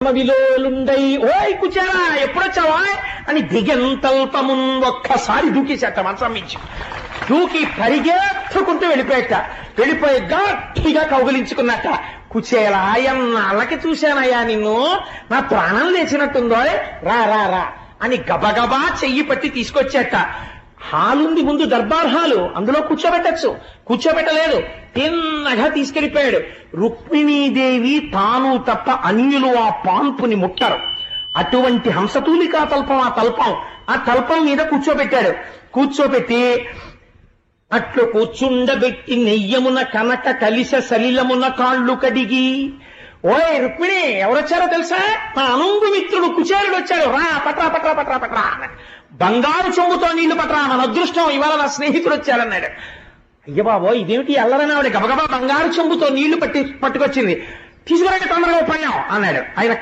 విలోలుండై ఓయ్ కుచారా ఎప్పుడొచ్చావా? అని దిగంతల్పమున్ ఒక్కసారి దూకేసేట మంచం మించి దూకి పరిగెత్తుకుంటూ వెళ్ళిపోయట వెళ్ళిపోయి గట్టిగా కౌగిలించుకున్నట్ట. కుచేలా ఎన్నాళ్ళకి చూశానయ్యా నిన్ను. నా ప్రాణం లేచినట్టుందో రా రా రా అని గబగబా చెయ్యి పట్టి తీసుకొచ్చేట హాలుంది ముందు దర్బార్ హాలు అందులో కూర్చోబెట్టచ్చు. కూర్చోబెట్టలేదు. తిన్నగా తీసుకెళ్ళిపోయాడు రుక్మిణీదేవి తాను తప్ప అన్యులు ఆ పాన్పుని ముట్టరు. అటువంటి హంసతూలికా తల్పం ఆ తల్పం ఆ తల్పం మీద కూర్చోబెట్టాడు. కూర్చోబెట్టి అట్లు కూర్చుండబెట్టి నెయ్యమున కనక కలిస సలిలమున కాళ్ళు కడిగి ఓయ్ రుక్మిణి ఎవరొచ్చారో తెలుసా? మా అనుంగు మిత్రుడు కుచేరుడు వచ్చాడు రా పట్రా పట్రా పట్రా పట్రా. బంగారు చెంబుతో నీళ్ళు పట్రా మన అదృష్టం ఇవాళ నా స్నేహితుడు వచ్చాడన్నాడు అయ్య బాబో ఇదేమిటి అల్లరని ఆవిడ గబగబా బంగారు చెంబుతో నీళ్ళు పట్టి పట్టుకొచ్చింది. తీసుకురండి తొందరగా పన్నాం అన్నాడు. ఆయన